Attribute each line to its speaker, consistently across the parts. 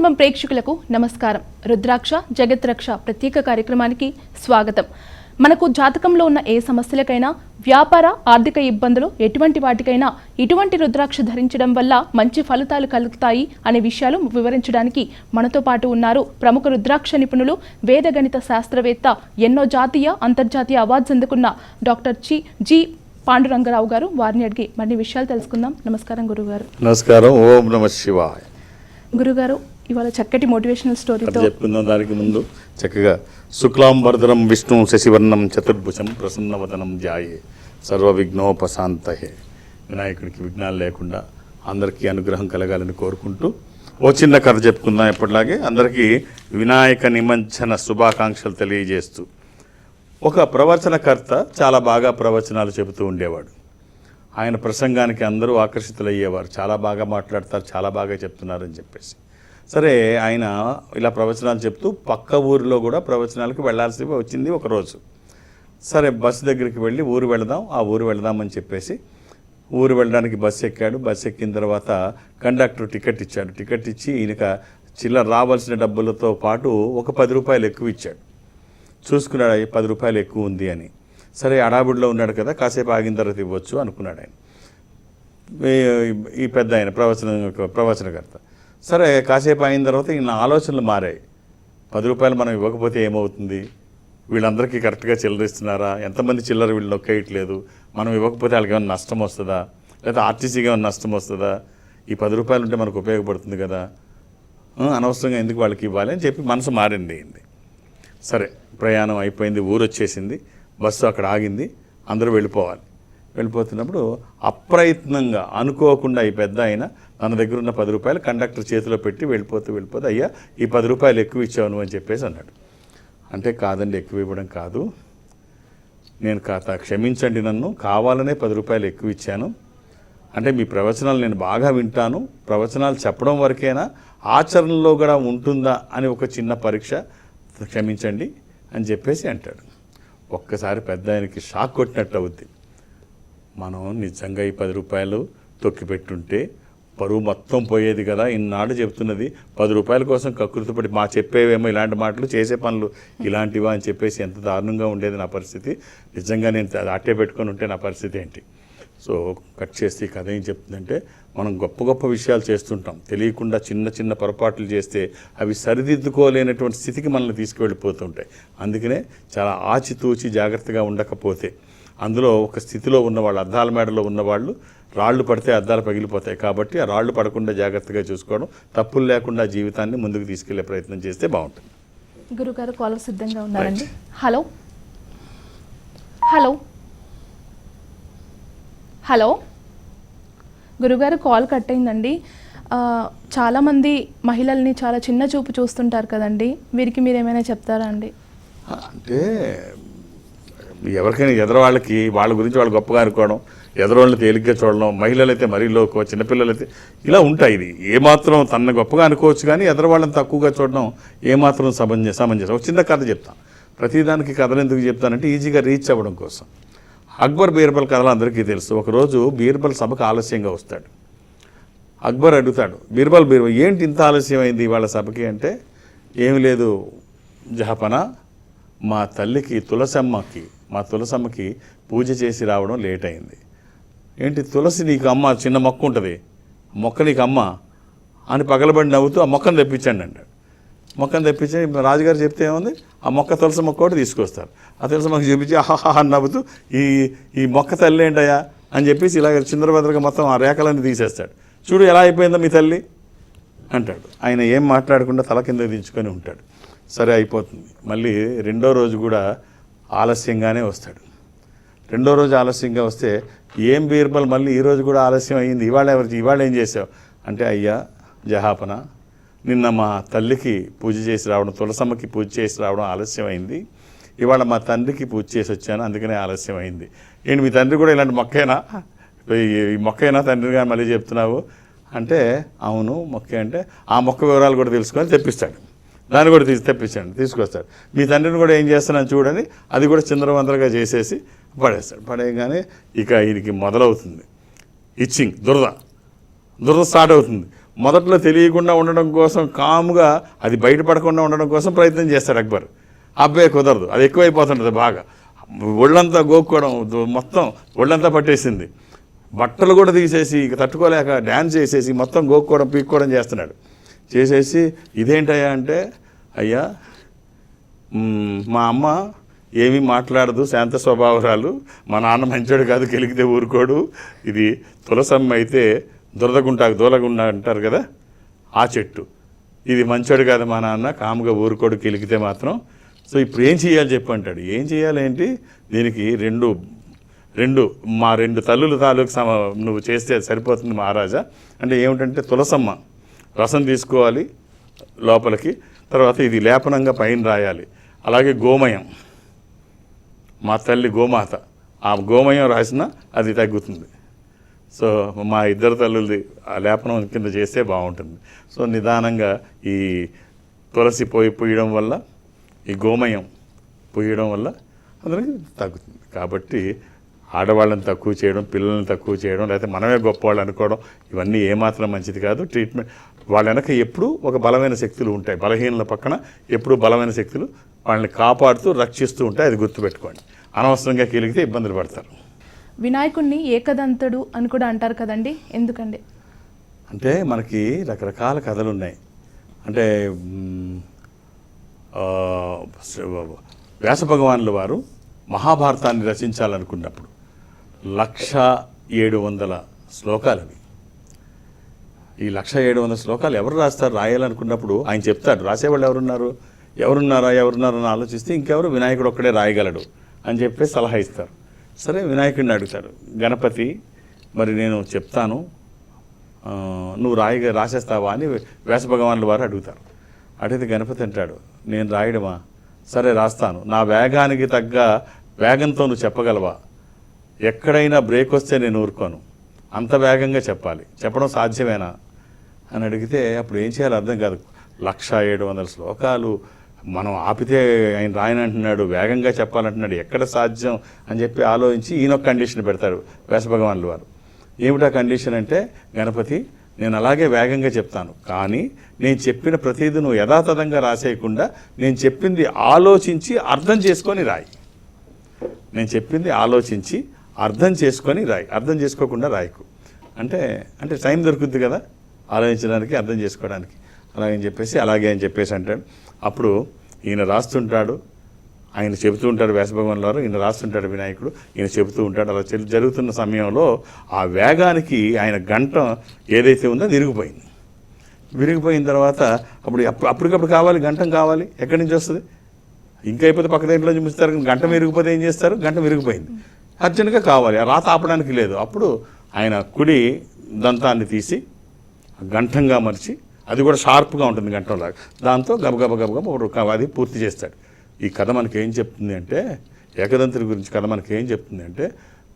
Speaker 1: ధర్మం ప్రేక్షకులకు నమస్కారం. రుద్రాక్ష జగత్ రక్ష ప్రత్యేక కార్యక్రమానికి స్వాగతం. మనకు జాతకంలో ఉన్న ఏ సమస్యలకైనా వ్యాపార ఆర్థిక ఇబ్బందులు ఎటువంటి వాటికైనా ఇటువంటి రుద్రాక్ష ధరించడం వల్ల మంచి ఫలితాలు కలుగుతాయి అనే విషయాలు వివరించడానికి మనతో పాటు ఉన్నారు ప్రముఖ రుద్రాక్ష నిపుణులు వేద గణిత శాస్త్రవేత్త ఎన్నో జాతీయ అంతర్జాతీయ అవార్డ్స్ అందుకున్న డాక్టర్ చి జి పాండురంగరావు గారు. వారిని అడిగి మరిన్ని విషయాలు తెలుసుకుందాం. నమస్కారం గురుగారు.
Speaker 2: నమస్కారం. ఓం నమ శివాయ.
Speaker 1: గురుగారు ఇవాళ చక్కటి మోటివేషనల్ స్టోరీతో
Speaker 2: చెప్పుకుందాం దానికి ముందు చక్కగా శుక్లాంబరధరం విష్ణు శశివర్ణం చతుర్భుజం ప్రసన్నవదనం ధ్యాయే సర్వ విఘ్నోపశాంతయే వినాయకుడికి విఘ్నాలు లేకుండా అందరికీ అనుగ్రహం కలగాలని కోరుకుంటూ ఓ చిన్న కథ చెప్పుకుందాం ఎప్పటిలాగే. అందరికీ వినాయక నిమజ్జన శుభాకాంక్షలు తెలియజేస్తూ. ఒక ప్రవచనకర్త చాలా బాగా ప్రవచనాలు చెబుతూ ఉండేవాడు. ఆయన ప్రసంగానికి అందరూ ఆకర్షితులయ్యేవారు. చాలా బాగా మాట్లాడతారు చాలా బాగా చెప్తున్నారని చెప్పేసి. సరే ఆయన ఇలా ప్రవచనాలు చెప్తూ పక్క ఊరిలో కూడా ప్రవచనాలకు వెళ్ళాల్సి వచ్చింది ఒకరోజు సరే బస్సు దగ్గరికి వెళ్ళి ఊరు వెళదాం ఆ ఊరు వెళదామని చెప్పేసి ఊరు వెళ్ళడానికి బస్సు ఎక్కాడు. బస్సు ఎక్కిన తర్వాత కండక్టర్ టికెట్ ఇచ్చాడు. టికెట్ ఇచ్చి ఈయనక చిల్లర రావాల్సిన డబ్బులతో పాటు ఒక పది రూపాయలు ఎక్కువ ఇచ్చాడు. చూసుకున్నాడు పది రూపాయలు ఎక్కువ ఉంది అని. సరే అడాబుడిలో ఉన్నాడు కదా కాసేపు ఆగిన తర్వాత ఇవ్వచ్చు అనుకున్నాడు ఆయన. ఈ- ఈ పెద్ద ఆయన ప్రవచన ప్రవచనకర్త. సరే కాసేపు అయిన తర్వాత నా ఆలోచనలు మారాయి. పది రూపాయలు మనం ఇవ్వకపోతే ఏమవుతుంది? వీళ్ళందరికీ కరెక్ట్గా చిల్లరిస్తున్నారా ఎంతమంది చిల్లర వీళ్ళు నొక్కేయట్లేదు? మనం ఇవ్వకపోతే వాళ్ళకి ఏమైనా నష్టం వస్తుందా? లేదా ఆర్టీసీకి ఏమైనా నష్టం వస్తుందా? ఈ పది రూపాయలు ఉంటే మనకు ఉపయోగపడుతుంది కదా? అనవసరంగా ఎందుకు వాళ్ళకి ఇవ్వాలి అని చెప్పి మనసు మారింది అయింది సరే ప్రయాణం అయిపోయింది ఊరు వచ్చేసింది బస్సు అక్కడ ఆగింది అందరూ వెళ్ళిపోవాలి. వెళ్ళిపోతున్నప్పుడు అప్రయత్నంగా అనుకోకుండా ఈ పెద్ద ఆయన తన దగ్గర ఉన్న పది రూపాయలు కండక్టర్ చేతిలో పెట్టి వెళ్ళిపోతూ వెళ్ళిపోతే అయ్యా ఈ పది రూపాయలు ఎక్కువ ఇచ్చావు అని చెప్పేసి అన్నాడు. అంటే కాదండి ఎక్కువ ఇవ్వడం కాదు. నేను కాత క్షమించండి నన్ను కావాలనే పది రూపాయలు ఎక్కువ ఇచ్చాను. అంటే మీ ప్రవచనాలు నేను బాగా వింటాను. ప్రవచనాలు చెప్పడం వరకేనా? ఆచరణలో కూడా ఉంటుందా అని ఒక చిన్న పరీక్ష క్షమించండి అని చెప్పేసి అంటాడు. ఒక్కసారి పెద్ద ఆయనకి షాక్ కొట్టినట్టు అవుద్ది. మనం నిజంగా ఈ పది రూపాయలు తొక్కిపెట్టుంటే పరువు మొత్తం పోయేది కదా. ఇన్నాళ్ళు చెప్తున్నది పది రూపాయల కోసం కకృతిపడి మా చెప్పేవేమో ఇలాంటి మాటలు చేసే పనులు ఇలాంటివా అని చెప్పేసి ఎంత దారుణంగా ఉండేది నా పరిస్థితి. నిజంగా నేను అది అట్టే పెట్టుకొని ఉంటే నా పరిస్థితి ఏంటి? సో కట్ చేసి ఈ కథ ఏం చెప్తుందంటే మనం గొప్ప గొప్ప విషయాలు చేస్తుంటాం. తెలియకుండా చిన్న చిన్న పొరపాట్లు చేస్తే అవి సరిదిద్దుకోలేనటువంటి స్థితికి మనల్ని తీసుకువెళ్ళిపోతుంటాయి. అందుకనే చాలా ఆచితూచి జాగ్రత్తగా ఉండకపోతే అందులో ఒక స్థితిలో ఉన్నవాళ్ళు అద్దాల మేడలో ఉన్నవాళ్ళు రాళ్ళు పడితే అద్దాలు పగిలిపోతాయి కాబట్టి ఆ రాళ్ళు పడకుండా జాగ్రత్తగా చూసుకోవడం తప్పులు లేకుండా జీవితాన్ని ముందుకు తీసుకెళ్ళే ప్రయత్నం చేస్తే బాగుంటుంది.
Speaker 1: గురుగారు కాలర్ సిద్ధంగా ఉన్నారండి. హలో. హలో. హలో. గురుగారు కాల్ కట్ అయిందండి చాలామంది మహిళల్ని చాలా చిన్న చూపు చూస్తుంటారు కదండి. వీరికి మీరు ఏమైనా చెప్తారా అండి?
Speaker 2: అంటే ఎవరికైనా ఎదరవాళ్ళకి వాళ్ళ గురించి వాళ్ళు గొప్పగా అనుకోవడం ఎదరోళ్ళని తేలిగ్గా చూడడం మహిళలు అయితే మరీ లోకో చిన్నపిల్లలు అయితే ఇలా ఉంటాయి ఇది. ఏమాత్రం తన గొప్పగా అనుకోవచ్చు కానీ ఎదరవాళ్ళని తక్కువగా చూడడం ఏమాత్రం సమంజ సమంజసం. ఒక చిన్న కథ చెప్తాను. ప్రతిదానికి కథలు ఎందుకు చెప్తానంటే ఈజీగా రీచ్ అవ్వడం కోసం. అక్బర్ బీర్బల్ కథలు అందరికీ తెలుసు. ఒకరోజు బీర్బల్ సభకు ఆలస్యంగా వస్తాడు. అక్బర్ అడుగుతాడు బీర్బల్ బీర్బల్ ఏంటి ఇంత ఆలస్యమైంది ఇవాళ సభకి? అంటే ఏమి లేదు జహపన మా తల్లికి తులసమ్మకి మా తులసమ్మకి పూజ చేసి రావడం లేట్ అయింది. ఏంటి తులసి నీకు అమ్మ చిన్న మొక్క ఉంటుంది. మొక్క నీకు అమ్మ అని పగలబడి నవ్వుతూ ఆ మొక్కను తెప్పించండి అంటాడు. మొక్కను తెప్పించి రాజుగారు చెప్తే ఏముంది? ఆ మొక్క తులసి మొక్క ఒకటి తీసుకొస్తారు. ఆ తులసి మొక్క చూపించి ఆహాహా అని నవ్వుతూ ఈ ఈ మొక్క తల్లి ఏంటయ్యా అని చెప్పేసి ఇలాగ చిందరభద్రగా మొత్తం ఆ రేఖలన్నీ తీసేస్తాడు. చూడు ఎలా అయిపోయిందో మీ తల్లి? అంటాడు. ఆయన ఏం మాట్లాడకుండా తల కింద దించుకొని ఉంటాడు. సరే అయిపోతుంది. మళ్ళీ రెండో రోజు కూడా ఆలస్యంగానే వస్తాడు. రెండో రోజు ఆలస్యంగా వస్తే ఏం బీర్బల్ మళ్ళీ ఈరోజు కూడా ఆలస్యం అయ్యింది. ఇవాళ ఎవరి ఇవాళ ఏం చేసావు అంటే అయ్యా జహాపన నిన్న మా తల్లికి పూజ చేసి రావడం తులసమ్మకి పూజ చేసి రావడం ఆలస్యం అయింది. ఇవాళ మా తండ్రికి పూజ చేసి వచ్చాను అందుకనే ఆలస్యం అయింది. ఏంటి మీ తండ్రి కూడా ఇలాంటి మొక్కేనా? ఈ- మొక్కైనా తండ్రి కానీ మళ్ళీ చెప్తున్నావు? అంటే అవును మొక్క అంటే ఆ మొక్క వివరాలు కూడా తెలుసుకొని తెప్పిస్తాడు. దాన్ని కూడా తీసి తెప్పించండి తీసుకొస్తాడు. మీ తండ్రిని కూడా ఏం చేస్తున్నాను చూడని అది కూడా చిందరవందరగా చేసేసి పడేస్తాడు. పడేయగానే ఇక ఈయనకి మొదలవుతుంది. ఇచ్చింగ్ దురద. దురద స్టార్ట్ అవుతుంది. మొదట్లో తెలియకుండా ఉండడం కోసం కాముగా అది బయటపడకుండా ఉండడం కోసం ప్రయత్నం చేస్తాడు అక్బర్. అబ్బాయి కుదరదు అది ఎక్కువైపోతుంటుంది బాగా. ఒళ్ళంతా గోక్కోవడం మొత్తం ఒళ్ళంతా పట్టేసింది. బట్టలు కూడా తీసేసి ఇక తట్టుకోలేక డ్యాన్స్ చేసేసి మొత్తం గోక్కోవడం పీక్కోవడం చేస్తున్నాడు. చేసేసి ఇదేంటయ్యా అంటే అయ్యా మా అమ్మ ఏమీ మాట్లాడదు శాంత స్వభావరాలు. మా నాన్న మంచోడు కాదు కెలికితే ఊరుకోడు. ఇది తులసమ్మ అయితే దురదగుంటాకు దూలగుండా అంటారు కదా ఆ చెట్టు. ఇది మంచోడు కాదు మా నాన్న కాముగా ఊరుకోడు కెలికితే మాత్రం. సో ఇప్పుడు ఏం చేయాలి చెప్పు అంటాడు. ఏం చేయాలి ఏంటి? దీనికి రెండు రెండు మా రెండు తల్లుల తాలూకు సమ నువ్వు చేస్తే సరిపోతుంది మహారాజా. అంటే ఏమిటంటే తులసమ్మ రసం తీసుకోవాలి లోపలికి తర్వాత ఇది లేపనంగా పైన రాయాలి. అలాగే గోమయం. మా తల్లి గోమాత. ఆ గోమయం రాసినా అది తగ్గుతుంది. సో మా ఇద్దరు తల్లులది ఆ లేపనం కింద చేస్తే బాగుంటుంది. సో నిదానంగా ఈ తులసి పోయి పూయడం వల్ల ఈ గోమయం పూయడం వల్ల అందరికి తగ్గుతుంది. కాబట్టి ఆడవాళ్ళని తక్కువ చేయడం పిల్లల్ని తక్కువ చేయడం లేకపోతే మనమే గొప్పవాళ్ళు అనుకోవడం ఇవన్నీ ఏమాత్రం మంచిది కాదు. ట్రీట్మెంట్ వాళ్ళ వెనక ఎప్పుడూ ఒక బలమైన శక్తులు ఉంటాయి. బలహీనల పక్కన ఎప్పుడూ బలమైన శక్తులు వాళ్ళని కాపాడుతూ రక్షిస్తూ ఉంటాయి. అది గుర్తుపెట్టుకోండి. అనవసరంగా కీలిగితే ఇబ్బందులు పడతారు.
Speaker 1: వినాయకుడిని ఏకదంతుడు అని కూడా అంటారు కదండి. ఎందుకండి?
Speaker 2: అంటే మనకి రకరకాల కథలు ఉన్నాయి. అంటే వ్యాస భగవానుల వారు మహాభారతాన్ని రచించాలనుకున్నప్పుడు లక్ష ఏడు వందల శ్లోకాలవి. ఈ లక్ష ఏడు వందల శ్లోకాలు ఎవరు రాస్తారు? రాయాలనుకున్నప్పుడు ఆయన చెప్తాడు రాసేవాళ్ళు ఎవరున్నారు? ఎవరున్నారా? ఎవరున్నారా? అని ఆలోచిస్తే ఇంకెవరు? వినాయకుడు ఒక్కడే రాయగలడు అని చెప్పి సలహా ఇస్తారు. సరే వినాయకుడిని అడుగుతాడు గణపతి మరి నేను చెప్తాను నువ్వు రాయ రాసేస్తావా? అని వ్యాస భగవానుల వారు అడుగుతారు. అడిగితే గణపతి అంటాడు నేను రాయడమా? సరే రాస్తాను. నా వేగానికి తగ్గ వేగంతో నువ్వు చెప్పగలవా? ఎక్కడైనా బ్రేక్ వస్తే నేను ఊరుకోను. అంత వేగంగా చెప్పాలి. చెప్పడం సాధ్యమేనా? అని అడిగితే అప్పుడు ఏం చేయాలో అర్థం కాదు. లక్ష ఏడు వందల శ్లోకాలు మనం ఆపితే ఆయన రాయనంటున్నాడు వేగంగా చెప్పాలంటున్నాడు ఎక్కడ సాధ్యం అని చెప్పి ఆలోచించి ఈయన ఒక కండిషన్ పెడతాడు వ్యాస వారు. ఏమిటా కండిషన్ అంటే గణపతి నేను అలాగే వేగంగా చెప్తాను కానీ నేను చెప్పిన ప్రతిదీ నువ్వు యథాతథంగా రాసేయకుండా నేను చెప్పింది ఆలోచించి అర్థం చేసుకొని రాయి. నేను చెప్పింది ఆలోచించి అర్థం చేసుకొని రాయి అర్థం చేసుకోకుండా రాయకు. అంటే అంటే టైం దొరుకుద్ది కదా? ఆలోచించడానికి అర్థం చేసుకోవడానికి. అలాగని చెప్పేసి అలాగే అని చెప్పేసి అంటాడు అప్పుడు ఈయన రాస్తుంటాడు. ఆయన చెబుతూ ఉంటాడు వ్యాసభగవాన్ గారు ఈయన రాస్తుంటాడు వినాయకుడు ఈయన చెబుతూ ఉంటాడు. అలా జరుగుతున్న సమయంలో ఆ వేగానికి ఆయన గంట ఏదైతే ఉందో విరిగిపోయింది. విరిగిపోయిన తర్వాత అప్పుడు అప్పుడు అప్పటికప్పుడు కావాలి గంటం కావాలి ఎక్కడి నుంచి వస్తుంది? ఇంకా అయిపోతే పక్క దేంట్లో చూపిస్తారు కానీ గంట విరిగిపోతే ఏం చేస్తారు? గంట విరిగిపోయింది. అర్జెంటుగా కావాలి ఆ రాత ఆపడానికి లేదు. అప్పుడు ఆయన కుడి దంతాన్ని తీసి గంటంగా మరిచి అది కూడా షార్ప్గా ఉంటుంది గంటంలాగా దాంతో గబగబ గబగబ అది పూర్తి చేస్తాడు. ఈ కథ మనకి ఏం చెప్తుంది అంటే ఏకదంతుడి గురించి కథ మనకి ఏం చెప్తుంది అంటే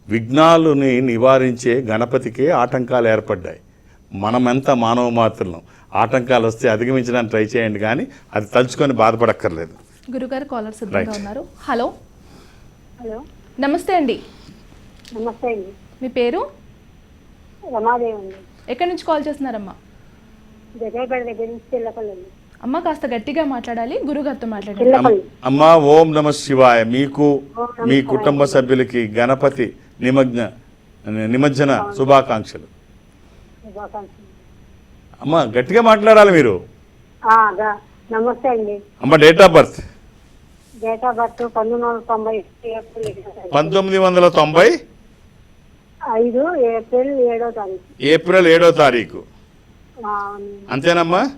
Speaker 2: విఘ్నాలని నివారించే గణపతికే ఆటంకాలు ఏర్పడ్డాయి. మనమెంత మానవ మాత్రులం ఆటంకాలు వస్తే అధిగమించడానికి ట్రై చేయండి కానీ అది తలుచుకొని బాధపడక్కర్లేదు.
Speaker 1: గురుగారు కాలర్ సిద్ధంగా. ఉన్నారు. హలో.
Speaker 3: హలో.
Speaker 1: నమస్తే అండి.
Speaker 3: నమస్తే అండి.
Speaker 1: మీ పేరు?
Speaker 3: రమాదేవి అండి.
Speaker 1: ఎక్కడి నుంచి కాల్ చేస్తున్నారమ్మా? అమ్మ కాస్త గట్టిగా మాట్లాడాలి గురుగారితో మాట్లాడాలి
Speaker 2: అమ్మా ఓం నమ శివాయ. మీకు మీ కుటుంబ సభ్యులకి గణపతి నిమజ్ఞ నిమజ్జన శుభాకాంక్షలు.
Speaker 3: శుభాకాంక్షలు.
Speaker 2: అమ్మా గట్టిగా మాట్లాడాలి మీరు.
Speaker 3: నమస్తే అండి.
Speaker 2: అమ్మ date of birth.
Speaker 3: Date of birth పంతొమ్మిది వందల తొంభై
Speaker 2: పంతొమ్మిది వందల తొంభై
Speaker 3: ఐదు ఏప్రిల్ ఏడో తారీఖు.
Speaker 2: ఏప్రిల్ ఏడో తారీఖు. అంతేనమ్మా?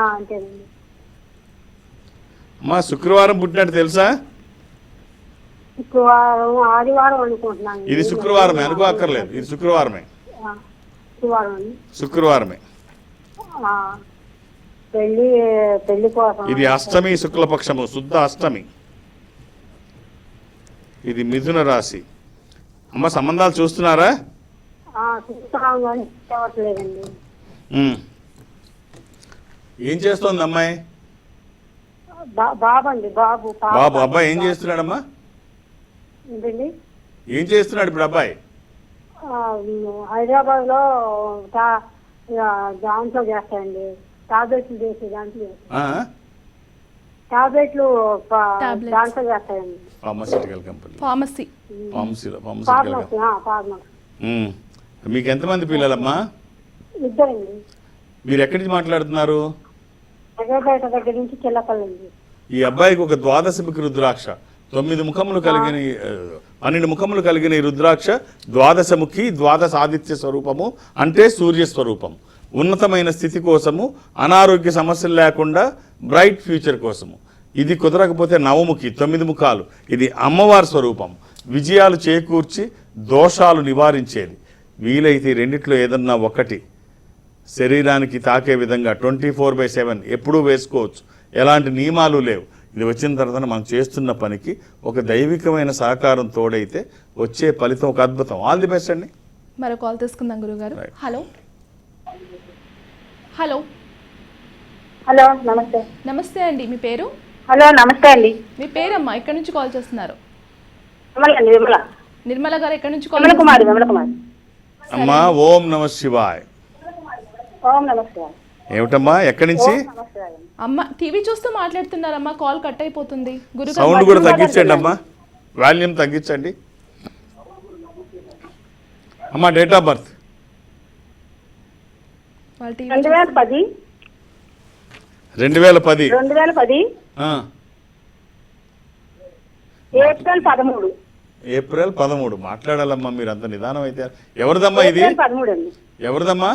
Speaker 3: అంతేనండి.
Speaker 2: అమ్మా శుక్రవారం పుట్టినట్టు తెలుసా?
Speaker 3: శుక్రవారం ఆదివారం అనుకుంటున్నాను.
Speaker 2: ఇది శుక్రవారమే అనుకో అక్కర్లేదు ఇది శుక్రవారమే. శుక్రవారమే.
Speaker 3: పెళ్ళి పెళ్ళి కోసం.
Speaker 2: ఇది అష్టమి శుక్లపక్షము శుద్ధ అష్టమి. ఇది మిథున రాశి. అమ్మ సంబంధాలు చూస్తున్నారా. ఏం చేస్తోంది అమ్మాయి?
Speaker 3: బాబు అండి బాబు
Speaker 2: అబ్బాయి ఏం చేస్తున్నాడమ్మా?
Speaker 3: ఏంటండి?
Speaker 2: ఏం చేస్తున్నాడు ఇప్పుడు అబ్బాయి?
Speaker 3: హైదరాబాద్లో దాంట్లో చేస్తాయండి టాబ్లెట్లు చేసి దాంట్లో? టాబ్లెట్లు. దాంట్లో చేస్తాయండి
Speaker 2: ఫార్మాసిటికల్ కంపెనీ
Speaker 1: ఫార్మసీ
Speaker 2: ఫార్మసీలో ఫార్మసిటికల్
Speaker 3: ఫార్మసీ ఫార్మసీ
Speaker 2: ఉమ్. మీకు ఎంతమంది పిల్లలమ్మా?
Speaker 3: ఇద్దరండి.
Speaker 2: మీరు ఎక్కడి నుంచి మాట్లాడుతున్నారు? ఈ అబ్బాయికి ఒక ద్వాదశముఖి రుద్రాక్ష. తొమ్మిది ముఖములు కలిగిన పన్నెండు ముఖములు కలిగిన ఈ రుద్రాక్ష ద్వాదశముఖి ద్వాదశ ఆదిత్య స్వరూపము అంటే సూర్య స్వరూపం. ఉన్నతమైన స్థితి కోసము అనారోగ్య సమస్యలు లేకుండా బ్రైట్ ఫ్యూచర్ కోసము. ఇది కుదరకపోతే నవముఖి తొమ్మిది ముఖాలు. ఇది అమ్మవారి స్వరూపం. విజయాలు చేకూర్చి దోషాలు నివారించేది. వీలైతే రెండిట్లో ఏదన్నా ఒకటి. శరీరానికి తాకే విధంగా ట్వంటీ ఫోర్ బై సెవెన్ ఎప్పుడూ వేసుకోవచ్చు. ఎలాంటి నియమాలు లేవు. ఇది వచ్చిన తర్వాత మనం చేస్తున్న పనికి ఒక దైవికమైన సహకారం తోడైతే వచ్చే ఫలితం ఒక అద్భుతం. ఆల్ ది బెస్ట్ అండి.
Speaker 1: మరో కాల్ తీసుకుందాం గురుగారు. హలో. హలో.
Speaker 3: హలో నమస్తే.
Speaker 1: నమస్తే అండి మీ పేరు?
Speaker 3: హలో నమస్తే అండి.
Speaker 1: మీ పేరమ్మా? ఎక్కడి నుంచి కాల్ చేస్తున్నారు? నిర్మల గారు ఎక్కడి నుంచి కాల్
Speaker 3: కుమారి
Speaker 2: అమ్మా ఓం నమ శివాయ్.
Speaker 3: ఓం నమస్తే
Speaker 2: ఏమిటమ్మా? ఎక్కడి నుంచి?
Speaker 1: అమ్మ టీవీ చూస్తూ మాట్లాడుతున్నారమ్మా కాల్ కట్ అయిపోతుంది. గురుగారు
Speaker 2: సౌండ్ కూడా తగ్గించండి అమ్మా. వాల్యూమ్ తగ్గించండి. అమ్మా డేట్ ఆఫ్ బర్త్.
Speaker 3: రెండు వేల పది.
Speaker 2: రెండు వేల పది.
Speaker 3: రెండు వేల పది. ఏప్రిల్ పదమూడు.
Speaker 2: ఏప్రిల్ పదమూడు. మాట్లాడాలమ్మా మీరు అంత నిదానం అయితే ఎవరిదమ్మా ఇది ఎవరిదమ్మా?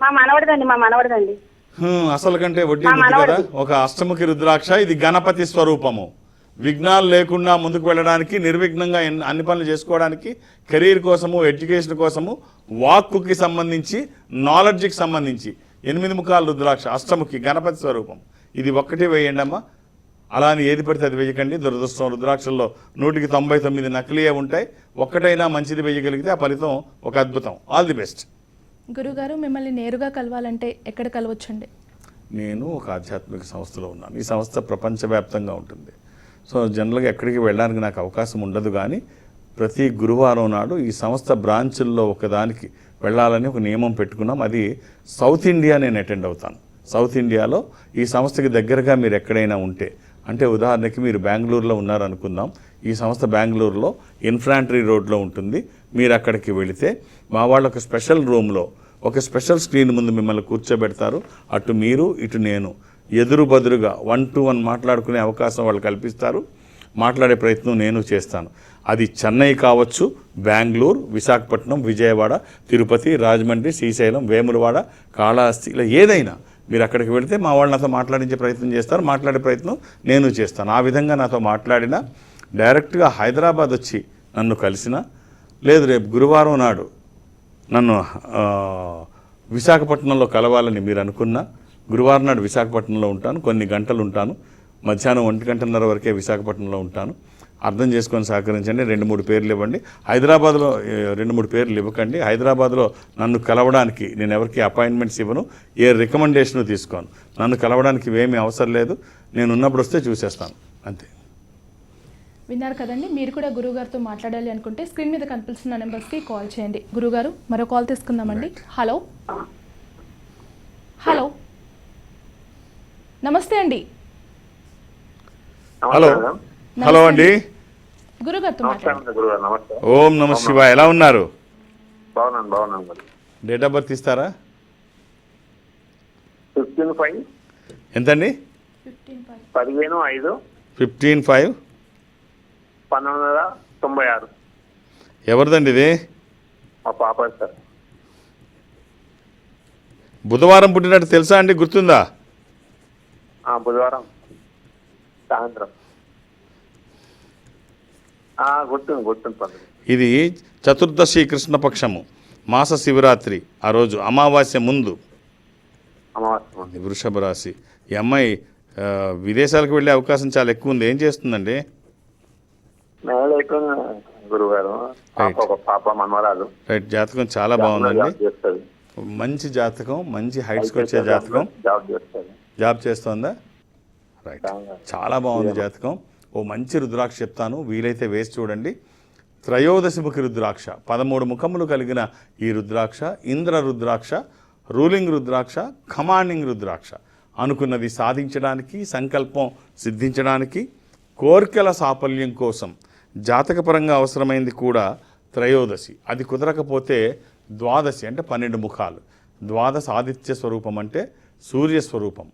Speaker 3: మా మనవడిదండి మా మనవడిదండి.
Speaker 2: అసలు కంటే వడ్డీ కదా. ఒక అష్టముఖి రుద్రాక్ష ఇది గణపతి స్వరూపము. విఘ్నాలు లేకుండా ముందుకు వెళ్ళడానికి నిర్విఘ్నంగా అన్ని పనులు చేసుకోవడానికి కెరీర్ కోసము ఎడ్యుకేషన్ కోసము వాక్కుకి సంబంధించి నాలెడ్జ్కి సంబంధించి ఎనిమిది ముఖాల రుద్రాక్ష అష్టముఖి గణపతి స్వరూపం. ఇది ఒక్కటే వేయండి అమ్మా అలా అని ఏది పడితే అది వేయకండి. దురదృష్టం రుద్రాక్షల్లో నూటికి తొంభై తొమ్మిది నకిలీయే ఉంటాయి. ఒక్కటైనా మంచిది వేయగలిగితే ఆ ఫలితం ఒక అద్భుతం. ఆల్ ది బెస్ట్
Speaker 1: గురుగారు మిమ్మల్ని నేరుగా కలవాలంటే ఎక్కడ కలవచ్చండి?
Speaker 2: నేను ఒక ఆధ్యాత్మిక సంస్థలో ఉన్నాను. ఈ సంస్థ ప్రపంచవ్యాప్తంగా ఉంటుంది. సో జనరల్గా ఎక్కడికి వెళ్ళడానికి నాకు అవకాశం ఉండదు కానీ ప్రతి గురువారం నాడు ఈ సంస్థ బ్రాంచుల్లో ఒకదానికి వెళ్ళాలని ఒక నియమం పెట్టుకున్నాం. అది సౌత్ ఇండియా నేను అటెండ్ అవుతాను. సౌత్ ఇండియాలో ఈ సంస్థకి దగ్గరగా మీరు ఎక్కడైనా ఉంటే అంటే ఉదాహరణకి మీరు బెంగళూరులో ఉన్నారనుకుందాం. ఈ సంస్థ బెంగళూరులో ఇన్ఫ్రాంటరీ రోడ్లో ఉంటుంది. మీరు అక్కడికి వెళితే మా వాళ్ళ ఒక స్పెషల్ రూమ్లో ఒక స్పెషల్ స్క్రీన్ ముందు మిమ్మల్ని కూర్చోబెడతారు. అటు మీరు ఇటు నేను. ఎదురు బదురుగా వన్ టు వన్ మాట్లాడుకునే అవకాశం వాళ్ళు కల్పిస్తారు. మాట్లాడే ప్రయత్నం నేను చేస్తాను. అది చెన్నై కావచ్చు బెంగళూరు విశాఖపట్నం విజయవాడ తిరుపతి రాజమండ్రి శ్రీశైలం వేములవాడ కాళహస్తి ఇలా ఏదైనా మీరు అక్కడికి వెళితే మా వాళ్ళు నాతో మాట్లాడించే ప్రయత్నం చేస్తారు. మాట్లాడే ప్రయత్నం నేను చేస్తాను. ఆ విధంగా నాతో మాట్లాడిన డైరెక్ట్గా హైదరాబాద్ వచ్చి నన్ను కలిసిన లేదు రేపు గురువారం నాడు నన్ను విశాఖపట్నంలో కలవాలని మీరు అనుకున్నా గురువారం నాడు విశాఖపట్నంలో ఉంటాను కొన్ని గంటలు ఉంటాను మధ్యాహ్నం ఒంటి గంటన్నర వరకే విశాఖపట్నంలో ఉంటాను. అర్థం చేసుకొని సహకరించండి. రెండు మూడు పేర్లు ఇవ్వండి. హైదరాబాద్లో రెండు మూడు పేర్లు ఇవ్వకండి. హైదరాబాద్లో నన్ను కలవడానికి నేను ఎవరికి అపాయింట్మెంట్స్ ఇవ్వను. ఏ రికమెండేషన్ తీసుకోను. నన్ను కలవడానికి ఇవేమీ అవసరం లేదు. నేను ఉన్నప్పుడు వస్తే చూసేస్తాను. అంతే.
Speaker 1: విన్నారు కదండి మీరు కూడా గురుగారితో మాట్లాడాలి అనుకుంటే స్క్రీన్ మీద కనిపిస్తున్న నెంబర్స్కి కాల్ చేయండి. గురుగారు మరో కాల్ తీసుకుందామండి. హలో. హలో. నమస్తే అండి.
Speaker 2: హలో. హలో అండి. ఓం నమ శివ ఎలా ఉన్నారు?
Speaker 4: బాగున్నాను బాగున్నాను మరి.
Speaker 2: డేట్ ఆఫ్ బర్త్ ఇస్తారా?
Speaker 4: Fifteen five.
Speaker 2: ఎంతండి?
Speaker 1: Fifteen five.
Speaker 4: పదిహేను ఐదు.
Speaker 2: Fifteen five.
Speaker 4: పంతొమ్మిది వందల తొంభై ఆరు
Speaker 2: ఎవరిదండి ఇది?
Speaker 4: మా పాప సార్.
Speaker 2: బుధవారం పుట్టినట్టు తెలుసా అండి? గుర్తుందా?
Speaker 4: ఆ, బుధవారం. సాయంత్రం. గుర్తుంది గుర్తుంది పండుగ.
Speaker 2: ఇది చతుర్దశి కృష్ణపక్షము మాస శివరాత్రి ఆ రోజు అమావాస్య ముందు. వృషభ రాశి. ఈ అమ్మాయి విదేశాలకు వెళ్ళే అవకాశం చాలా ఎక్కువ ఉంది. ఏం చేస్తుందండి?
Speaker 4: గురుగారు పాప మనవరాలు.
Speaker 2: రైట్ జాతకం చాలా బాగుందండి. మంచి జాతకం మంచి హైట్స్కి వచ్చే జాతకం.
Speaker 4: జాబ్ చేస్తోందా.
Speaker 2: రైట్ చాలా. బాగుంది జాతకం. ఓ మంచి రుద్రాక్ష చెప్తాను. వీలైతే వేసి చూడండి. త్రయోదశి ముఖి రుద్రాక్ష. పదమూడు ముఖములు కలిగిన ఈ రుద్రాక్ష ఇంద్ర రుద్రాక్ష రూలింగ్ రుద్రాక్ష కమాండింగ్ రుద్రాక్ష. అనుకున్నది సాధించడానికి సంకల్పం సిద్ధించడానికి కోర్కెల సాఫల్యం కోసం జాతకపరంగా అవసరమైంది కూడా త్రయోదశి. అది కుదరకపోతే ద్వాదశి అంటే పన్నెండు ముఖాలు. ద్వాదశ ఆదిత్య స్వరూపం అంటే సూర్య స్వరూపం.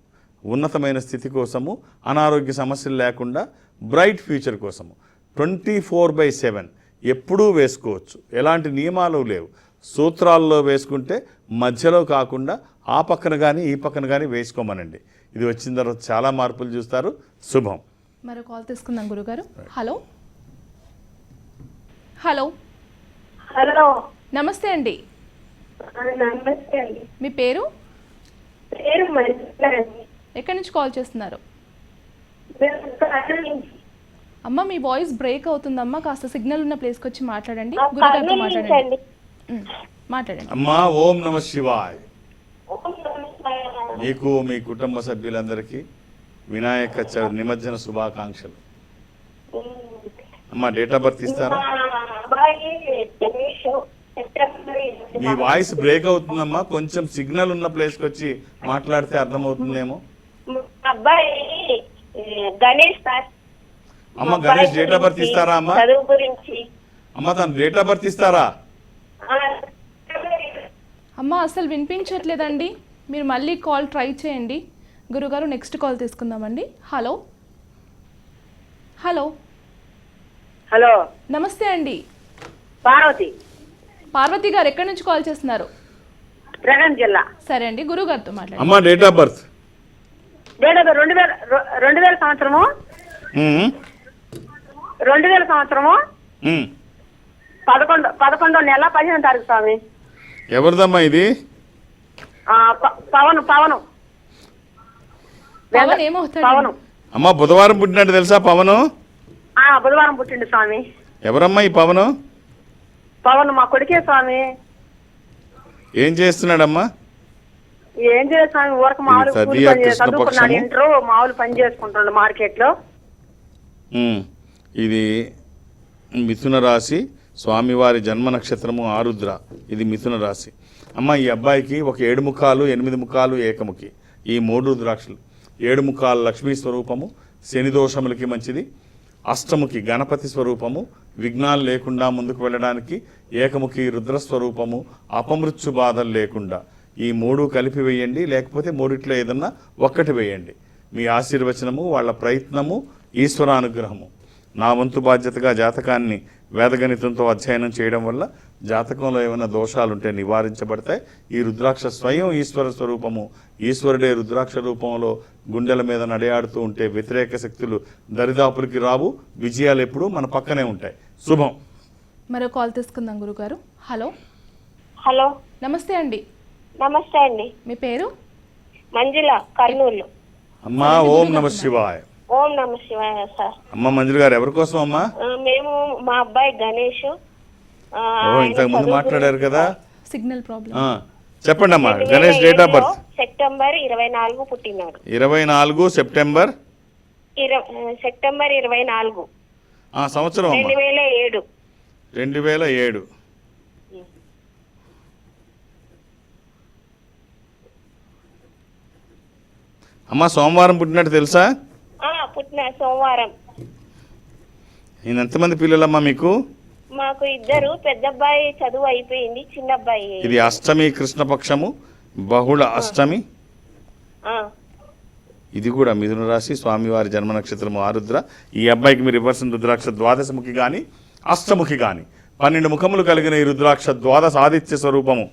Speaker 2: ఉన్నతమైన స్థితి కోసము అనారోగ్య సమస్యలు లేకుండా బ్రైట్ ఫ్యూచర్ కోసము. ట్వంటీ ఫోర్ బై సెవెన్ ఎప్పుడూ వేసుకోవచ్చు. ఎలాంటి నియమాలు లేవు. సూత్రాల్లో వేసుకుంటే మధ్యలో కాకుండా ఆ పక్కన కానీ ఈ పక్కన కానీ వేసుకోమనండి. ఇది వచ్చిన తర్వాత చాలా మార్పులు చూస్తారు. శుభం.
Speaker 1: మరో కాల్ తీసుకుందాం గురుగారు. హలో. హలో.
Speaker 5: హలో.
Speaker 1: నమస్తే అండి.
Speaker 5: నమస్తే అండి.
Speaker 1: మీ పేరు?
Speaker 5: పేరు
Speaker 1: ఎక్కడి నుంచి కాల్ చేస్తున్నారు? అమ్మ మీ వాయిస్ బ్రేక్ అవుతుందమ్మా. కాస్త సిగ్నల్ ఉన్న ప్లేస్కి వచ్చి మాట్లాడండి. గురుగారితో మాట్లాడండి. మాట్లాడండి.
Speaker 2: అమ్మా ఓం నమ శివాయ్. మీకు మీ కుటుంబ సభ్యులందరికీ వినాయక నిమజ్జన శుభాకాంక్షలు. అమ్మా డేట్ ఆఫ్ బర్త్ ఇస్తారా?
Speaker 5: మా
Speaker 2: వాయిస్ బ్రేక్ అవుతుందమ్మా. కొంచెం సిగ్నల్ ఉన్న ప్లేస్కి వచ్చి మాట్లాడితే అర్థమవుతుందేమో?
Speaker 5: అబ్బాయి గణేష్ సార్.
Speaker 2: అమ్మ గణేష్ డేట్ ఆఫ్ బర్త్ ఇస్తారా అమ్మా?
Speaker 5: చదువు గురించి.
Speaker 2: అమ్మ తన డేట్ ఆఫ్ బర్త్ ఇస్తారా?
Speaker 1: అమ్మ అసలు వినిపించట్లేదండి. మీరు మళ్ళీ కాల్ ట్రై చేయండి. గురుగారు నెక్స్ట్ కాల్ తీసుకుందామండి. హలో. హలో.
Speaker 6: హలో.
Speaker 1: నమస్తే అండి.
Speaker 6: పార్వతి.
Speaker 1: పార్వతి గారు ఎక్కడి నుంచి కాల్ చేస్తున్నారు?
Speaker 6: ప్రకాశం జిల్లా.
Speaker 1: సరే అండి గురుగారితో మాట్లాడండి.
Speaker 2: అమ్మ date of birth
Speaker 6: date of రెండు వేల రెండు వేల సంవత్సరము? రెండు వేల సంవత్సరము. పదకొండు పదకొండో నెల పదిహేను తారీఖు స్వామి.
Speaker 2: ఎవరిదమ్మా ఇది?
Speaker 6: పవన్ పవను.
Speaker 1: పవన్.
Speaker 2: అమ్మ బుధవారం పుట్టినట్టు తెలుసా పవను?
Speaker 6: ఆ బుధవారం పుట్టిండు స్వామి.
Speaker 2: ఎవరమ్మా ఈ పవను?
Speaker 6: పవన్ మా కొడుకే స్వామి.
Speaker 2: ఏం చేస్తున్నాడమ్మా?
Speaker 6: ఏం స్వామి ఊరకు మామూలు కూలి పని చేసి-
Speaker 2: కృష్ణపక్షము.
Speaker 6: ఇంటర్ మామూలు పని చేసుకుంటుండు
Speaker 2: మార్కెట్లో ఇది మిథున రాశి స్వామివారి జన్మ నక్షత్రము ఆరుద్ర. ఇది మిథున రాశి. అమ్మ ఈ అబ్బాయికి ఒక ఏడు ముఖాలు ఎనిమిది ముఖాలు ఏకముఖి. ఈ మూడు రుద్రాక్షలు. ఏడు ముఖాలు లక్ష్మీ స్వరూపము శని దోషములకి మంచిది. అష్టముఖి గణపతి స్వరూపము విఘ్నాలు లేకుండా ముందుకు వెళ్ళడానికి ఏకముఖి రుద్ర స్వరూపము అపమృత్యు బాధలు లేకుండా. ఈ మూడు కలిపి వేయండి లేకపోతే మూడిట్లో ఏదన్నా ఒక్కటి వేయండి. మీ ఆశీర్వచనము వాళ్ళ ప్రయత్నము ఈశ్వరానుగ్రహము. నా వంతు బాధ్యతగా జాతకాన్ని వేదగణితంతో అధ్యయనం చేయడం వల్ల జాతకంలో ఏమైనా దోషాలుంటే నివారించబడతాయి. ఈ రుద్రాక్ష స్వయం ఈశ్వర స్వరూపము ఈశ్వరుడే రుద్రాక్ష రూపంలో గుండెల మీద నడయాడుతూ ఉంటే వ్యతిరేక శక్తులు దరిదాపులకి రావు విజయాలు ఎప్పుడూ మన పక్కనే ఉంటాయి. శుభం.
Speaker 1: మరో కాల్ తీసుకుందాం గురుగారు. హలో.
Speaker 5: హలో.
Speaker 1: నమస్తే అండి.
Speaker 5: నమస్తే అండి.
Speaker 1: మీ పేరు?
Speaker 5: మంజుల కర్నూలు.
Speaker 2: అమ్మా ఓం నమ శివాయ.
Speaker 5: ఓం నమ శివాయ సార్.
Speaker 2: అమ్మ మంజులు గారు ఎవరి కోసం అమ్మా?
Speaker 5: మేము మా అబ్బాయి గణేష్.
Speaker 2: ఇంతకు ముందు మాట్లాడారు కదా.
Speaker 1: Signal problem.
Speaker 2: చెప్పండి అమ్మా Ganesh date of birth.
Speaker 5: September ఇరవై నాలుగు పుట్టినాడు.
Speaker 2: ఇరవై నాలుగు సెప్టెంబర్?
Speaker 5: సెప్టెంబర్ ఇరవై నాలుగు.
Speaker 2: ఆ సంవత్సరం
Speaker 5: రెండు
Speaker 2: అమ్మా
Speaker 5: వేల ఏడు.
Speaker 2: రెండు వేల ఏడు. అమ్మా సోమవారం పుట్టినట్టు తెలుసా?
Speaker 5: పుట్టిన సోమవారం.
Speaker 2: ఎంతమంది పిల్లలమ్మా మీకు?
Speaker 5: మాకు ఇద్దరు పెద్ద అబ్బాయి చదువు అయిపోయింది చిన్న అబ్బాయి
Speaker 2: ఇది అష్టమి కృష్ణపక్షము బహుళ అష్టమి. ఇది కూడా మిథున రాశి స్వామివారి జన్మ నక్షత్రము ఆరుద్ర. ఈ అబ్బాయికి మీరు ఇవ్వాల్సిన రుద్రాక్ష ద్వాదశముఖి కానీ అష్టముఖి కానీ పన్నెండు ముఖములు కలిగిన ఈ రుద్రాక్ష ద్వాదశ ఆదిత్య స్వరూపము.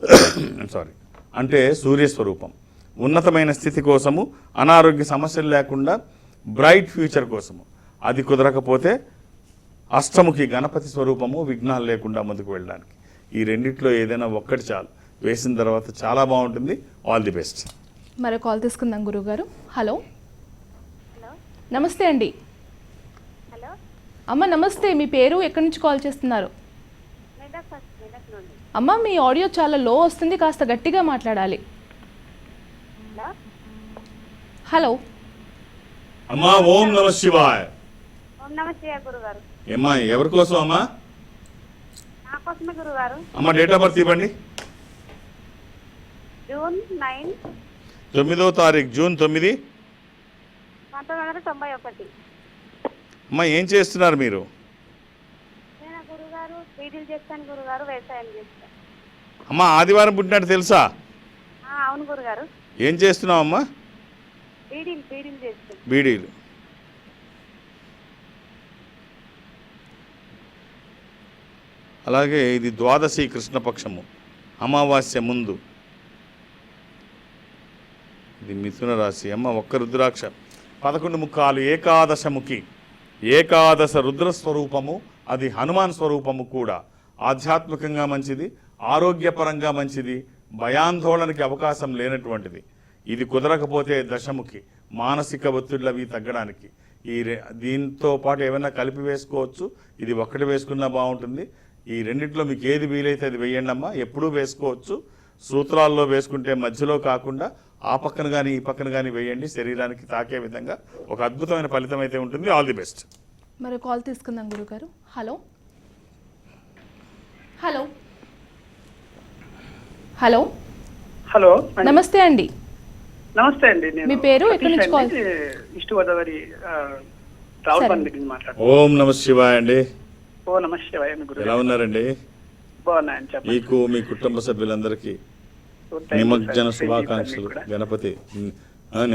Speaker 2: సారీ అంటే సూర్య స్వరూపం. ఉన్నతమైన స్థితి కోసము అనారోగ్య సమస్యలు లేకుండా బ్రైట్ ఫ్యూచర్ కోసము. అది కుదరకపోతే అష్టముఖి గణపతి స్వరూపము విఘ్నాలు లేకుండా ముందుకు వెళ్ళడానికి. ఈ రెండిట్లో ఏదైనా ఒక్కటి చాలు. వేసిన తర్వాత చాలా బాగుంటుంది. ఆల్ ది బెస్ట్
Speaker 1: మరో కాల్ తీసుకుందాం గురుగారు. హలో. నమస్తే అండి.
Speaker 3: హలో.
Speaker 1: అమ్మ నమస్తే. మీ పేరు ఎక్కడి నుంచి కాల్ చేస్తున్నారు? అమ్మ మీ ఆడియో చాలా లో వస్తుంది. కాస్త గట్టిగా మాట్లాడాలి.
Speaker 3: హలో.
Speaker 2: అమ్మా ఓం నమ శివాయ.
Speaker 3: ఓం నమ గురుగారు.
Speaker 2: ఏమ్మా ఎవరి కోసం అమ్మా?
Speaker 3: నా కోసమే గురుగారు.
Speaker 2: అమ్మ డేట్ ఆఫ్ బర్త్ ఇవ్వండి.
Speaker 7: June nine.
Speaker 2: తొమ్మిదో తారీఖు జూన్ తొమ్మిది.
Speaker 7: పంతొమ్మిది వందల తొంభై ఒకటి.
Speaker 2: అమ్మ ఏం చేస్తున్నారు మీరు?
Speaker 7: నేను గురుగారు బీడీలు చేస్తాను గురుగారు వ్యవసాయం చేస్తాను.
Speaker 2: అమ్మ ఆదివారం పుట్టినట్టు తెలుసా?
Speaker 7: ఆ, అవును గురుగారు.
Speaker 2: ఏం చేస్తున్నావు అమ్మా?
Speaker 7: బీడీలు
Speaker 2: అలాగే ఇది ద్వాదశి కృష్ణపక్షము అమావాస్య ముందు. ఇది మిథున రాశి. అమ్మ ఒక్క రుద్రాక్ష. పదకొండు ముఖాలు ఏకాదశముఖి ఏకాదశ రుద్ర స్వరూపము అది హనుమాన్ స్వరూపము కూడా. ఆధ్యాత్మికంగా మంచిది ఆరోగ్యపరంగా మంచిది భయాందోళనకి అవకాశం లేనటువంటిది. ఇది కుదరకపోతే దశముఖి మానసిక ఒత్తిళ్ళు అవి తగ్గడానికి. ఈ రె దీంతో పాటు ఏమైనా కలిపి వేసుకోవచ్చు. ఇది ఒక్కటి వేసుకున్నా బాగుంటుంది. ఈ రెండిట్లో మీకు ఏది వీలైతే అది వేయండి అమ్మా. ఎప్పుడూ వేసుకోవచ్చు. సూత్రాల్లో వేసుకుంటే మధ్యలో కాకుండా ఆ పక్కన కానీ ఈ పక్కన కానీ వేయండి. శరీరానికి తాకే విధంగా ఒక అద్భుతమైన ఫలితం అయితే ఉంటుంది. ఆల్ ది బెస్ట్
Speaker 1: మరి కాల్ తీసుకుందాం గురుగారు. హలో. హలో. హలో.
Speaker 8: హలో.
Speaker 1: నమస్తే అండి.
Speaker 8: నమస్తే అండి నేను
Speaker 1: మీ పేరు? ఎక్కడి నుంచి
Speaker 8: అండి, ఈస్ట్ గోదావరి రావులపల్లి నుంచి మాట్లాడుతున్నాను.
Speaker 2: ఓం నమ శివాయ అండి.
Speaker 8: ఓ నమ శివాయ గురు
Speaker 2: ఎలా ఉన్నారండి?
Speaker 8: బాగున్నాయని చెప్పండి.
Speaker 2: మీకు మీ కుటుంబ సభ్యులందరికీ నిమజ్జన శుభాకాంక్షలు. గణపతి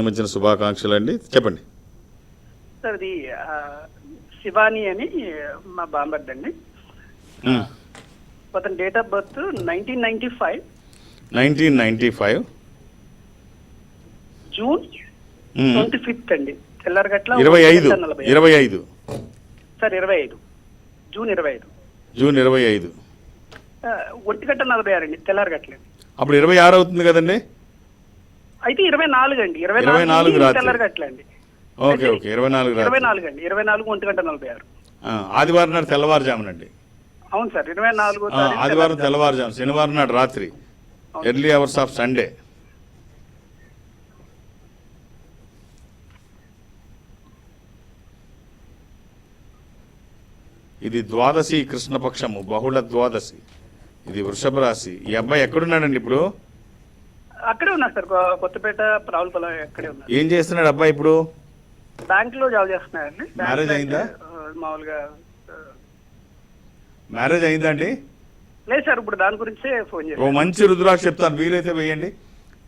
Speaker 2: నిమజ్జన శుభాకాంక్షలు అండి. చెప్పండి.
Speaker 8: సార్ ఇది శివాని అని మా బాంబర్డ్ అండి. అతని date of birth nineteen ninety five.
Speaker 2: Nineteen ninety five.
Speaker 8: June. Twenty fifth అండి. తెల్లారగట్ల
Speaker 2: ఇరవై ఐదు. ఇరవై ఐదు.
Speaker 8: సార్ ఇరవై ఐదు. జూన్ ఇరవై ఐదు.
Speaker 2: జూన్ ఇరవై ఐదు.
Speaker 8: ఒంటి గంట నలభై ఆరు అండి. తెల్లారగట్లే
Speaker 2: అప్పుడు ఇరవై ఆరు అవుతుంది కదండి?
Speaker 8: అయితే ఇరవై నాలుగు అండి. ఇరవై
Speaker 2: ఇరవై నాలుగు.
Speaker 8: తెల్లారగట్లే అండి.
Speaker 2: ఓకే ఓకే ఇరవై నాలుగు
Speaker 8: ఇరవై. నాలుగు అండి. ఇరవై నాలుగు ఒంటి గంట నలభై ఆరు.
Speaker 2: ఆదివారం నాడు తెల్లవారుజామునండి
Speaker 8: అవును సార్ ఇరవై నాలుగో
Speaker 2: ఆదివారం తెల్లవారుజాము శనివారం నాడు రాత్రి. ఎర్లీ అవర్స్ ఆఫ్ సండే ఇది ద్వాదశి కృష్ణపక్షము బహుళ ద్వాదశి. ఇది వృషభ రాశి. ఈ అబ్బాయి ఎక్కడున్నాడండి ఇప్పుడు?
Speaker 8: అక్కడే ఉన్నా సార్ కొత్తపేట రావులపల్లి అక్కడే ఉన్నా
Speaker 2: ఏం చేస్తున్నాడు అబ్బాయి ఇప్పుడు?
Speaker 8: బ్యాంక్లో జాబ్
Speaker 2: Marriage
Speaker 8: లో
Speaker 2: అయిందా?
Speaker 8: మామూలుగా
Speaker 2: మ్యారేజ్ అయిందండి
Speaker 8: లేదు సార్ ఇప్పుడు దాని గురించే ఫోన్
Speaker 2: ఓ మంచి రుద్రాక్ష చెప్తాను వీలైతే వేయండి.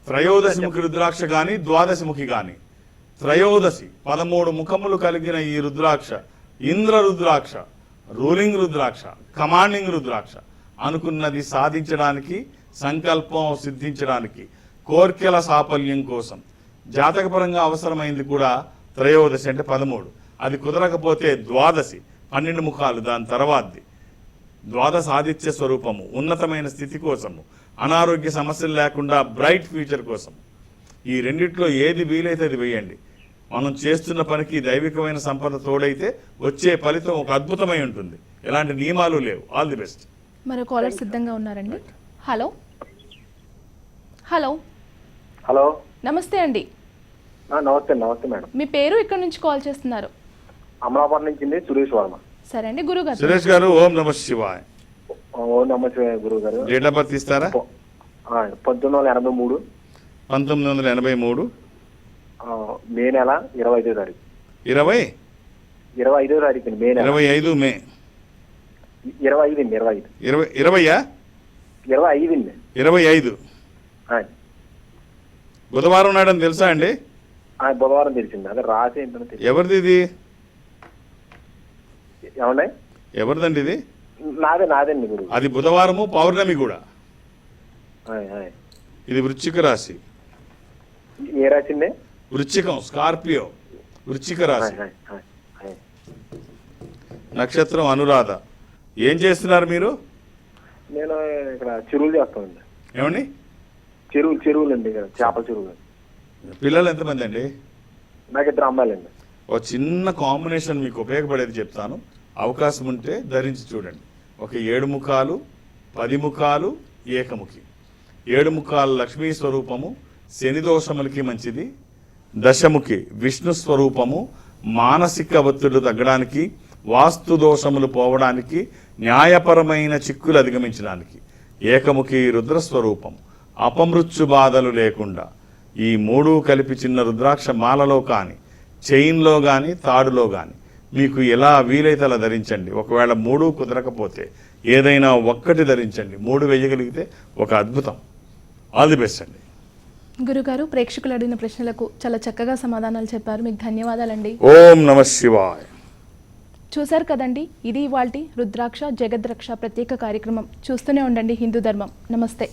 Speaker 2: త్రయోదశిముఖి రుద్రాక్ష కానీ ద్వాదశిముఖి కానీ త్రయోదశి పదమూడు ముఖములు కలిగిన ఈ రుద్రాక్ష ఇంద్ర రుద్రాక్ష. రూలింగ్ రుద్రాక్ష కమాండింగ్ రుద్రాక్ష అనుకున్నది సాధించడానికి సంకల్పం సిద్ధించడానికి కోర్కెల సాఫల్యం కోసం. జాతకపరంగా అవసరమైంది కూడా త్రయోదశి అంటే పదమూడు. అది కుదరకపోతే ద్వాదశి పన్నెండు ముఖాలు దాని తర్వాతది. ద్వాదశ ఆదిత్య స్వరూపము ఉన్నతమైన స్థితి కోసము అనారోగ్య సమస్యలు లేకుండా బ్రైట్ ఫ్యూచర్ కోసం ఈ రెండిట్లో ఏది వీలైతే అది వేయండి. మనం చేస్తున్న పనికి దైవికమైన సంపద తోడైతే వచ్చే ఫలితం ఒక అద్భుతమై ఉంటుంది. ఎలాంటి నియమాలు లేవు. ఆల్ ది బెస్ట్
Speaker 1: మరో కాలర్ సిద్ధంగా ఉన్నారండి. హలో హలో
Speaker 4: హలో
Speaker 3: నమస్తే అండి.
Speaker 4: నమస్తే నమస్తే మేడం.
Speaker 1: మీ పేరు ఇక్కడ నుంచి కాల్ చేస్తున్నారు?
Speaker 4: అమలాపురం నుంచి సురేష్ వర్మ.
Speaker 1: సరే అండి గురుగారు
Speaker 2: సురేష్ గారు ఓం నమ శివాయ.
Speaker 4: ఓ నమస్తే గురువు గారు.
Speaker 2: డేట్ ఆఫ్ బర్త్ ఇస్తారా?
Speaker 4: పంతొమ్మిది వందల ఎనభై మూడు.
Speaker 2: పంతొమ్మిది వందల ఎనభై మూడు.
Speaker 4: మే నెల ఇరవై ఐదో తారీఖు.
Speaker 2: ఇరవై?
Speaker 4: ఇరవై ఐదో తారీఖు అండి మే నెల.
Speaker 2: ఇరవై ఐదు మే.
Speaker 4: ఇరవై ఐదు అండి ఇరవై ఐదు.
Speaker 2: ఇరవై ఇరవయ్యా?
Speaker 4: ఇరవై ఐదు అండి.
Speaker 2: ఇరవై ఐదు. బుధవారం నాడని తెలుసా అండి?
Speaker 4: బుధవారం తెలిసింది. అదే రాసి ఏంటో తెలియదు.
Speaker 2: ఎవరిది ఇది?
Speaker 4: ఏమండి?
Speaker 2: ఎవరిదండి ఇది?
Speaker 4: నాదే నాదండి గురువు.
Speaker 2: అది బుధవారము పౌర్ణమి కూడా. ఇది వృశ్చిక రాశి.
Speaker 4: ఏ అండి?
Speaker 2: వృశ్చికం స్కార్పియో వృశ్చిక రాశి. నక్షత్రం అనురాధ. ఏం చేస్తున్నారు మీరు?
Speaker 4: నేను ఇక్కడ చెరువులు చేస్తానండి
Speaker 2: ఏమండి?
Speaker 4: చెరువులు చెరువులు అండి చేపల చెరువులు.
Speaker 2: పిల్లలు ఎంతమంది అండి?
Speaker 4: నాకు ఇద్దరు అమ్మాయిలండి.
Speaker 2: ఒక చిన్న కాంబినేషన్ మీకు ఉపయోగపడేది చెప్తాను. అవకాశం ఉంటే ధరించి చూడండి. ఒక ఏడు ముఖాలు పది ముఖాలు ఏకముఖి. ఏడు ముఖాలు లక్ష్మీ స్వరూపము శని దోషములకి మంచిది దశముఖి విష్ణు స్వరూపము మానసిక ఒత్తిడి తగ్గడానికి వాస్తు దోషములు పోవడానికి న్యాయపరమైన చిక్కులు అధిగమించడానికి. ఏకముఖి రుద్ర స్వరూపం అపమృత్యు బాధలు లేకుండా. ఈ మూడు కలిపి చిన్న రుద్రాక్ష మాలలో కానీ చైన్లో కానీ తాడులో కానీ మీకు ఎలా వీలైతే అలా ధరించండి. ఒకవేళ మూడు కుదరకపోతే ఏదైనా ఒక్కటి ధరించండి. మూడు వేయగలిగితే ఒక అద్భుతం. ఆల్ ది బెస్ట్ అండి.
Speaker 1: గురుగారు ప్రేక్షకులు అడిగిన ప్రశ్నలకు చాలా చక్కగా సమాధానాలు చెప్పారు. మీకు ధన్యవాదాలండి.
Speaker 2: ఓం నమ శివాయ.
Speaker 1: చూశారు కదండి ఇది ఇవాల్టి రుద్రాక్ష జగద్రక్ష ప్రత్యేక కార్యక్రమం. చూస్తూనే ఉండండి హిందూ ధర్మం. నమస్తే.